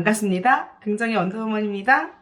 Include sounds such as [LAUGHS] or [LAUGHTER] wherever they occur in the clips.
반갑습니다. 긍정의 원더우먼입니다.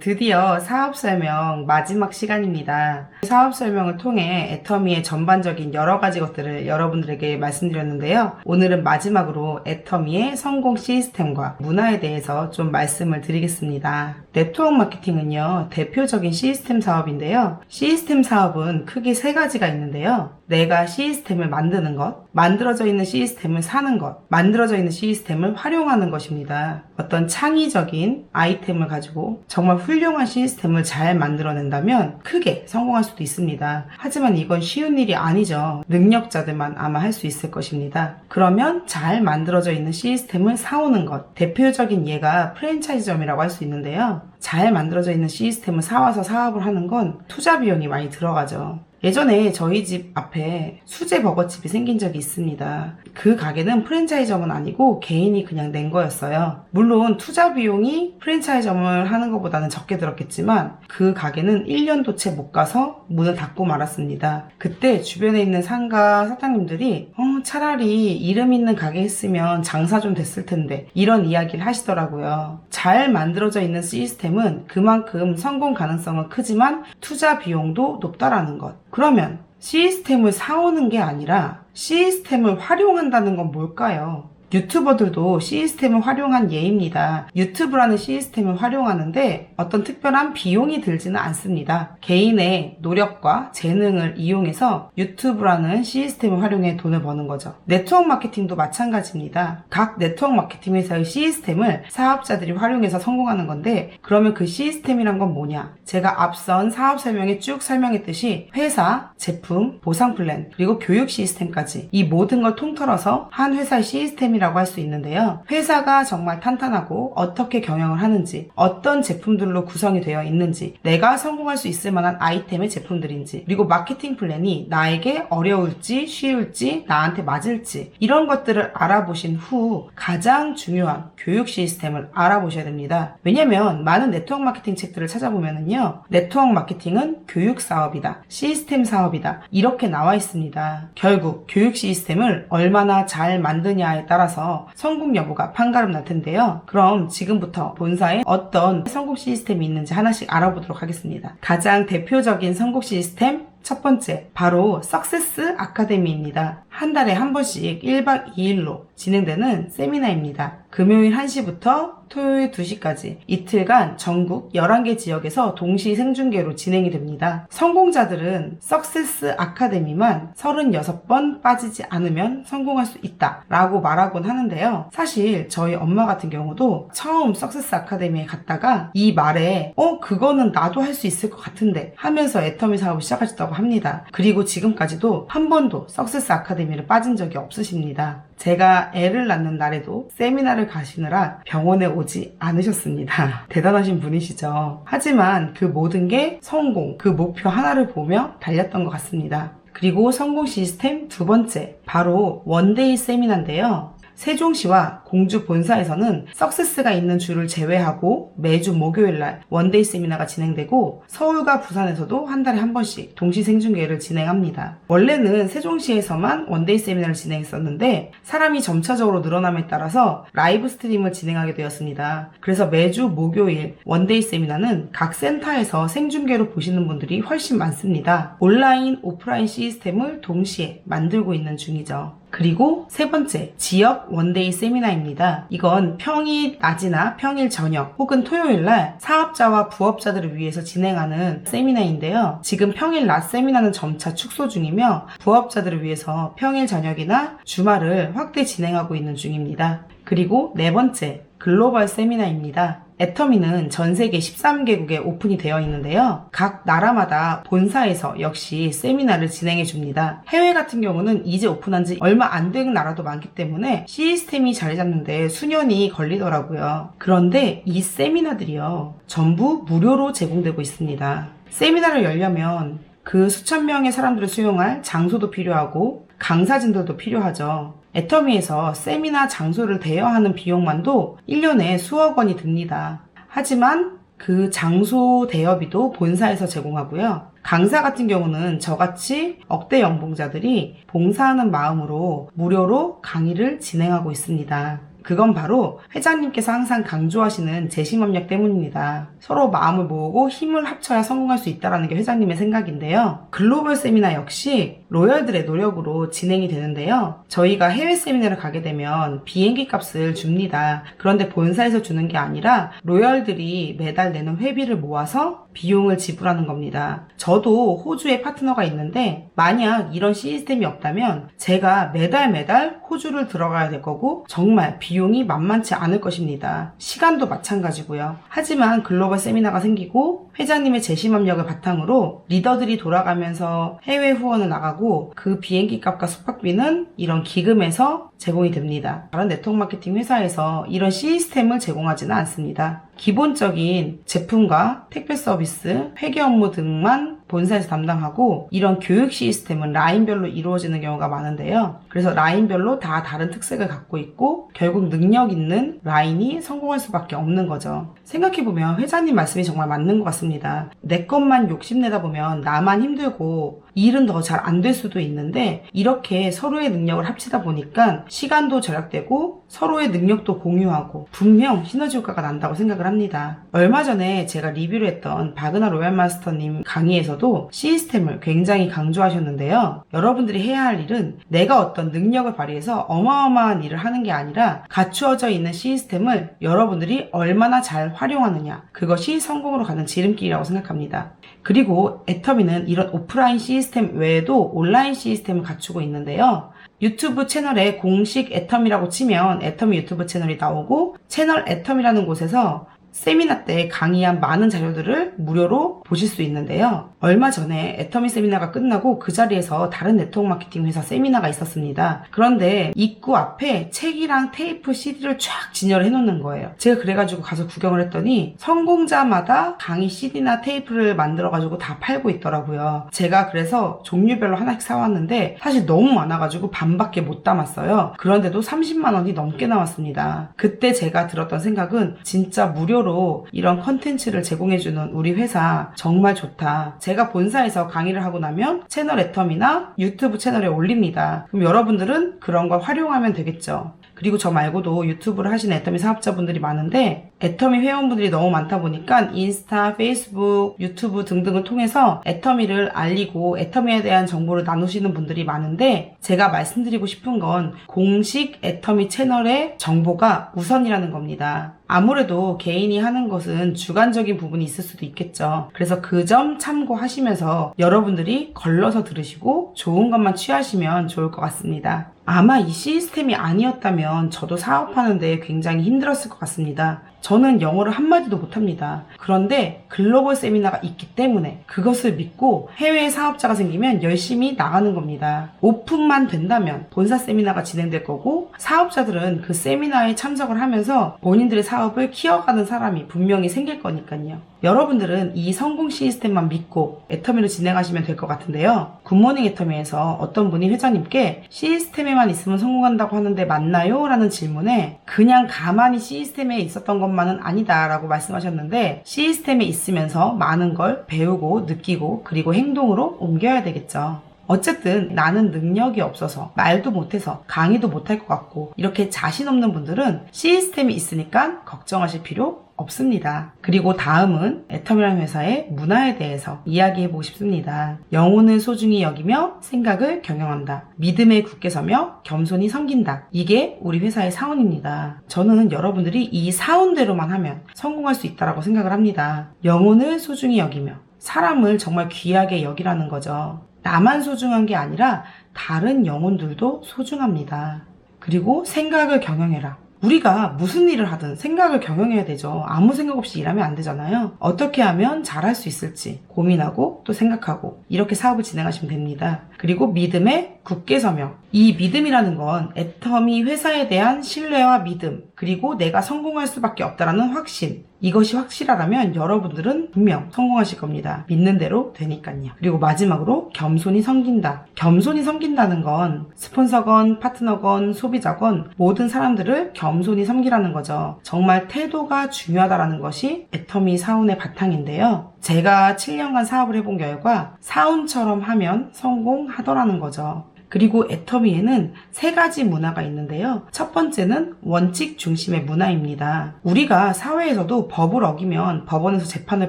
드디어 사업 설명 마지막 시간입니다. 사업 설명을 통해 애터미의 전반적인 여러 가지 것들을 여러분들에게 말씀드렸는데요. 오늘은 마지막으로 애터미의 성공 시스템과 문화에 대해서 좀 말씀을 드리겠습니다. 네트워크 마케팅은요, 대표적인 시스템 사업인데요. 시스템 사업은 크게 세 가지가 있는데요. 내가 시스템을 만드는 것, 만들어져 있는 시스템을 사는 것, 만들어져 있는 시스템을 활용하는 것입니다. 어떤 창의적인 아이템을 가지고 정말 훌륭한 시스템을 잘 만들어낸다면 크게 성공할 수도 있습니다. 하지만 이건 쉬운 일이 아니죠. 능력자들만 아마 할 수 있을 것입니다. 그러면 잘 만들어져 있는 시스템을 사오는 것. 대표적인 예가 프랜차이즈점이라고 할 수 있는데요. 잘 만들어져 있는 시스템을 사와서 사업을 하는 건 투자 비용이 많이 들어가죠. 예전에 저희 집 앞에 수제 버거집이 생긴 적이 있습니다. 그 가게는 프랜차이점은 아니고 개인이 그냥 낸 거였어요. 물론 투자 비용이 프랜차이점을 하는 것보다는 적게 들었겠지만 그 가게는 1년도 채 못 가서 문을 닫고 말았습니다. 그때 주변에 있는 상가 사장님들이 어, 차라리 이름 있는 가게 했으면 장사 좀 됐을 텐데 이런 이야기를 하시더라고요. 잘 만들어져 있는 시스템은 그만큼 성공 가능성은 크지만 투자 비용도 높다라는 것. 그러면 시스템을 사오는 게 아니라 시스템을 활용한다는 건 뭘까요? 유튜버들도 시스템을 활용한 예입니다. 유튜브라는 시스템을 활용하는데 어떤 특별한 비용이 들지는 않습니다. 개인의 노력과 재능을 이용해서 유튜브라는 시스템을 활용해 돈을 버는 거죠. 네트워크 마케팅도 마찬가지입니다. 각 네트워크 마케팅 회사의 시스템을 사업자들이 활용해서 성공하는 건데 그러면 그 시스템이란 건 뭐냐? 제가 앞선 사업 설명에 쭉 설명했듯이 회사, 제품, 보상 플랜, 그리고 교육 시스템까지 이 모든 걸 통틀어서 한 회사의 시스템이라고 할 수 있는데요. 회사가 정말 탄탄하고 어떻게 경영을 하는지, 어떤 제품들 로 구성이 되어 있는지, 내가 성공할 수 있을 만한 아이템의 제품들인지, 그리고 마케팅 플랜이 나에게 어려울지, 쉬울지, 나한테 맞을지, 이런 것들을 알아보신 후 가장 중요한 교육 시스템을 알아보셔야 됩니다. 왜냐면 많은 네트워크 마케팅 책들을 찾아보면은요, 네트워크 마케팅은 교육 사업이다, 시스템 사업이다, 이렇게 나와 있습니다. 결국 교육 시스템을 얼마나 잘 만드냐에 따라서 성공 여부가 판가름 날 텐데요. 그럼 지금부터 본사에 어떤 성공 시스템 이 있는지 하나씩 알아보도록 하겠습니다. 가장 대표적인 성공 시스템 첫 번째, 바로 석세스 아카데미입니다. 한 달에 한 번씩 1박 2일로 진행되는 세미나입니다. 금요일 1시부터 토요일 2시까지 이틀간 전국 11개 지역에서 동시 생중계로 진행이 됩니다. 성공자들은 석세스 아카데미만 36번 빠지지 않으면 성공할 수 있다 라고 말하곤 하는데요. 사실 저희 엄마 같은 경우도 처음 석세스 아카데미에 갔다가 이 말에 어 그거는 나도 할 수 있을 것 같은데 하면서 애터미 사업을 시작하셨다고 합니다. 그리고 지금까지도 한 번도 석세스 아카데미 를 빠진 적이 없으십니다. 제가 애를 낳는 날에도 세미나를 가시느라 병원에 오지 않으셨습니다. [LAUGHS] 대단하신 분이시죠. 하지만 그 모든 게 성공, 그 목표 하나를 보며 달렸던 것 같습니다. 그리고 성공 시스템 두 번째, 바로 원데이 세미나인데요. 세종시와 공주 본사에서는 석세스가 있는 주를 제외하고 매주 목요일날 원데이 세미나가 진행되고 서울과 부산에서도 한 달에 한 번씩 동시 생중계를 진행합니다. 원래는 세종시에서만 원데이 세미나를 진행했었는데 사람이 점차적으로 늘어남에 따라서 라이브 스트림을 진행하게 되었습니다. 그래서 매주 목요일 원데이 세미나는 각 센터에서 생중계로 보시는 분들이 훨씬 많습니다. 온라인, 오프라인 시스템을 동시에 만들고 있는 중이죠. 그리고 세 번째, 지역 원데이 세미나입니다. 이건 평일 낮이나 평일 저녁 혹은 토요일 날 사업자와 부업자들을 위해서 진행하는 세미나인데요. 지금 평일 낮 세미나는 점차 축소 중이며 부업자들을 위해서 평일 저녁이나 주말을 확대 진행하고 있는 중입니다. 그리고 네 번째, 글로벌 세미나입니다. 애터미는 전 세계 13개국에 오픈이 되어 있는데요. 각 나라마다 본사에서 역시 세미나를 진행해 줍니다. 해외 같은 경우는 이제 오픈한 지 얼마 안 된 나라도 많기 때문에 시스템이 자리 잡는데 수년이 걸리더라고요. 그런데 이 세미나들이요. 전부 무료로 제공되고 있습니다. 세미나를 열려면 그 수천 명의 사람들을 수용할 장소도 필요하고 강사진들도 필요하죠. 애터미에서 세미나 장소를 대여하는 비용만도 1년에 수억 원이 듭니다. 하지만 그 장소 대여비도 본사에서 제공하고요. 강사 같은 경우는 저같이 억대 연봉자들이 봉사하는 마음으로 무료로 강의를 진행하고 있습니다. 그건 바로 회장님께서 항상 강조하시는 재심업력 때문입니다. 서로 마음을 모으고 힘을 합쳐야 성공할 수 있다는 게 회장님의 생각인데요. 글로벌 세미나 역시 로열들의 노력으로 진행이 되는데요. 저희가 해외 세미나를 가게 되면 비행기 값을 줍니다. 그런데 본사에서 주는 게 아니라 로열들이 매달 내는 회비를 모아서 비용을 지불하는 겁니다. 저도 호주에 파트너가 있는데 만약 이런 시스템이 없다면 제가 매달 매달 호주를 들어가야 될 거고 정말 비 용이 만만치 않을 것입니다. 시간도 마찬가지고요. 하지만 글로벌 세미나가 생기고 회장님의 재심업력을 바탕으로 리더들이 돌아가면서 해외 후원을 나가고 그 비행기 값과 숙박비는 이런 기금에서 제공이 됩니다. 다른 네트워크 마케팅 회사에서 이런 시스템을 제공하지는 않습니다. 기본적인 제품과 택배 서비스, 회계 업무 등만 본사에서 담당하고 이런 교육 시스템은 라인별로 이루어지는 경우가 많은데요. 그래서 라인별로 다 다른 특색을 갖고 있고 결국 능력 있는 라인이 성공할 수밖에 없는 거죠. 생각해보면 회장님 말씀이 정말 맞는 것 같습니다. 내 것만 욕심내다 보면 나만 힘들고 일은 더 잘 안 될 수도 있는데 이렇게 서로의 능력을 합치다 보니까 시간도 절약되고 서로의 능력도 공유하고 분명 시너지 효과가 난다고 생각을 합니다. 얼마 전에 제가 리뷰를 했던 바그나 로얄 마스터님 강의에서도 시스템을 굉장히 강조하셨는데요. 여러분들이 해야 할 일은 내가 어떤 능력을 발휘해서 어마어마한 일을 하는 게 아니라 갖추어져 있는 시스템을 여러분들이 얼마나 잘 활용하느냐 그것이 성공으로 가는 지름길이라고 생각합니다. 그리고 애터미는 이런 오프라인 시스템 외에도 온라인 시스템을 갖추고 있는데요. 유튜브 채널에 공식 애텀이라고 치면 애텀이 유튜브 채널이 나오고 채널 애텀이라는 곳에서 세미나 때 강의한 많은 자료들을 무료로 보실 수 있는데요. 얼마 전에 애터미 세미나가 끝나고 그 자리에서 다른 네트워크 마케팅 회사 세미나가 있었습니다. 그런데 입구 앞에 책이랑 테이프 CD를 쫙 진열을 해놓는 거예요. 제가 그래가지고 가서 구경을 했더니 성공자마다 강의 CD나 테이프를 만들어가지고 다 팔고 있더라고요. 제가 그래서 종류별로 하나씩 사왔는데 사실 너무 많아가지고 반밖에 못 담았어요. 그런데도 30만 원이 넘게 나왔습니다. 그때 제가 들었던 생각은 진짜 무료로 이런 컨텐츠를 제공해주는 우리 회사 정말 좋다. 제가 본사에서 강의를 하고 나면 채널 애텀이나 유튜브 채널에 올립니다. 그럼 여러분들은 그런 걸 활용하면 되겠죠. 그리고 저 말고도 유튜브를 하시는 애터미 사업자분들이 많은데 애터미 회원분들이 너무 많다 보니까 인스타, 페이스북, 유튜브 등등을 통해서 애터미를 알리고 애터미에 대한 정보를 나누시는 분들이 많은데 제가 말씀드리고 싶은 건 공식 애터미 채널의 정보가 우선이라는 겁니다. 아무래도 개인이 하는 것은 주관적인 부분이 있을 수도 있겠죠. 그래서 그 점 참고하시면서 여러분들이 걸러서 들으시고 좋은 것만 취하시면 좋을 것 같습니다. 아마 이 시스템이 아니었다면 저도 사업하는데 굉장히 힘들었을 것 같습니다. 저는 영어를 한마디도 못합니다. 그런데 글로벌 세미나가 있기 때문에 그것을 믿고 해외 사업자가 생기면 열심히 나가는 겁니다. 오픈만 된다면 본사 세미나가 진행될 거고 사업자들은 그 세미나에 참석을 하면서 본인들의 사업을 키워가는 사람이 분명히 생길 거니까요. 여러분들은 이 성공 시스템만 믿고 애터미로 진행하시면 될 것 같은데요. 굿모닝 애터미에서 어떤 분이 회장님께 시스템에만 있으면 성공한다고 하는데 맞나요? 라는 질문에 그냥 가만히 시스템에 있었던 것만은 아니다 라고 말씀하셨는데 시스템에 있으면서 많은 걸 배우고 느끼고 그리고 행동으로 옮겨야 되겠죠. 어쨌든 나는 능력이 없어서 말도 못해서 강의도 못할 것 같고 이렇게 자신 없는 분들은 시스템이 있으니까 걱정하실 필요 없습니다. 그리고 다음은 애텀이라는 회사의 문화에 대해서 이야기해 보고 싶습니다. 영혼을 소중히 여기며 생각을 경영한다. 믿음에 굳게 서며 겸손히 섬긴다. 이게 우리 회사의 사원입니다. 저는 여러분들이 이 사원대로만 하면 성공할 수 있다고 생각을 합니다. 영혼을 소중히 여기며 사람을 정말 귀하게 여기라는 거죠. 나만 소중한 게 아니라 다른 영혼들도 소중합니다. 그리고 생각을 경영해라. 우리가 무슨 일을 하든 생각을 경영해야 되죠. 아무 생각 없이 일하면 안 되잖아요. 어떻게 하면 잘할 수 있을지 고민하고 또 생각하고 이렇게 사업을 진행하시면 됩니다. 그리고 믿음에 굳게 서며 이 믿음이라는 건 애터미 회사에 대한 신뢰와 믿음 그리고 내가 성공할 수밖에 없다라는 확신 이것이 확실하다면 여러분들은 분명 성공하실 겁니다. 믿는 대로 되니까요. 그리고 마지막으로 겸손히 섬긴다. 겸손히 섬긴다는 건 스폰서건 파트너건 소비자건 모든 사람들을 겸손히 섬기라는 거죠. 정말 태도가 중요하다라는 것이 애터미 사운의 바탕인데요. 제가 7년간 사업을 해본 결과 사운처럼 하면 성공하더라는 거죠. 그리고 애터미에는 세 가지 문화가 있는데요. 첫 번째는 원칙 중심의 문화입니다. 우리가 사회에서도 법을 어기면 법원에서 재판을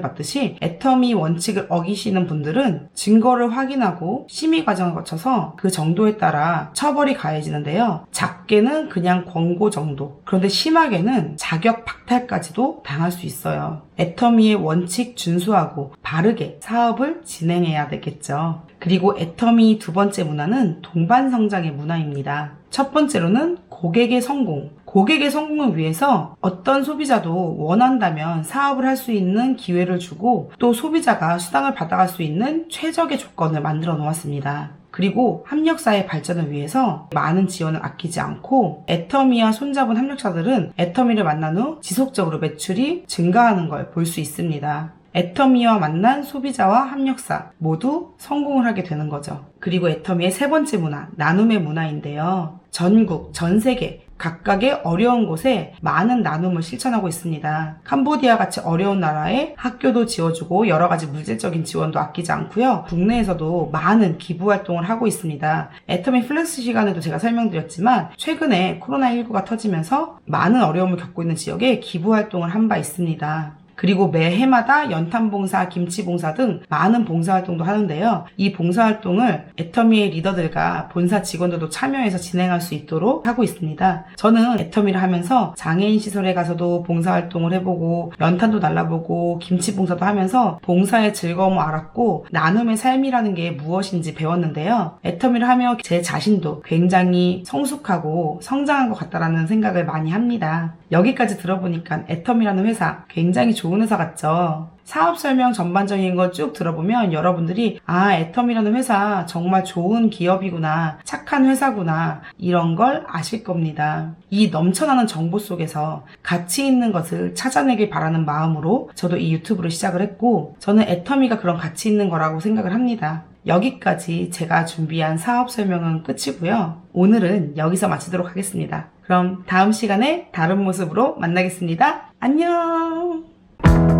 받듯이 애터미 원칙을 어기시는 분들은 증거를 확인하고 심의 과정을 거쳐서 그 정도에 따라 처벌이 가해지는데요. 작게는 그냥 권고 정도. 그런데 심하게는 자격 박탈까지도 당할 수 있어요. 애터미의 원칙 준수하고 바르게 사업을 진행해야 되겠죠. 그리고 애터미 두 번째 문화는 동반 성장의 문화입니다. 첫 번째로는 고객의 성공. 고객의 성공을 위해서 어떤 소비자도 원한다면 사업을 할 수 있는 기회를 주고 또 소비자가 수당을 받아갈 수 있는 최적의 조건을 만들어 놓았습니다. 그리고 협력사의 발전을 위해서 많은 지원을 아끼지 않고 애터미와 손잡은 협력사들은 애터미를 만난 후 지속적으로 매출이 증가하는 걸 볼 수 있습니다. 애터미와 만난 소비자와 협력사 모두 성공을 하게 되는 거죠. 그리고 애터미의 세 번째 문화, 나눔의 문화인데요. 전국, 전 세계 각각의 어려운 곳에 많은 나눔을 실천하고 있습니다. 캄보디아 같이 어려운 나라에 학교도 지어주고 여러 가지 물질적인 지원도 아끼지 않고요. 국내에서도 많은 기부 활동을 하고 있습니다. 애터미 플렉스 시간에도 제가 설명드렸지만 최근에 코로나19가 터지면서 많은 어려움을 겪고 있는 지역에 기부 활동을 한 바 있습니다. 그리고 매해마다 연탄봉사, 김치봉사 등 많은 봉사활동도 하는데요. 이 봉사활동을 애터미의 리더들과 본사 직원들도 참여해서 진행할 수 있도록 하고 있습니다. 저는 애터미를 하면서 장애인 시설에 가서도 봉사활동을 해보고 연탄도 날라보고 김치봉사도 하면서 봉사의 즐거움을 알았고 나눔의 삶이라는 게 무엇인지 배웠는데요. 애터미를 하며 제 자신도 굉장히 성숙하고 성장한 것 같다라는 생각을 많이 합니다. 여기까지 들어보니까 애텀이라는 회사 굉장히 좋은 회사 같죠? 사업 설명 전반적인 걸쭉 들어보면 여러분들이 아, 애텀이라는 회사 정말 좋은 기업이구나, 착한 회사구나, 이런 걸 아실 겁니다. 이 넘쳐나는 정보 속에서 가치 있는 것을 찾아내길 바라는 마음으로 저도 이 유튜브를 시작을 했고, 저는 애텀이가 그런 가치 있는 거라고 생각을 합니다. 여기까지 제가 준비한 사업 설명은 끝이고요. 오늘은 여기서 마치도록 하겠습니다. 그럼 다음 시간에 다른 모습으로 만나겠습니다. 안녕! Thank you.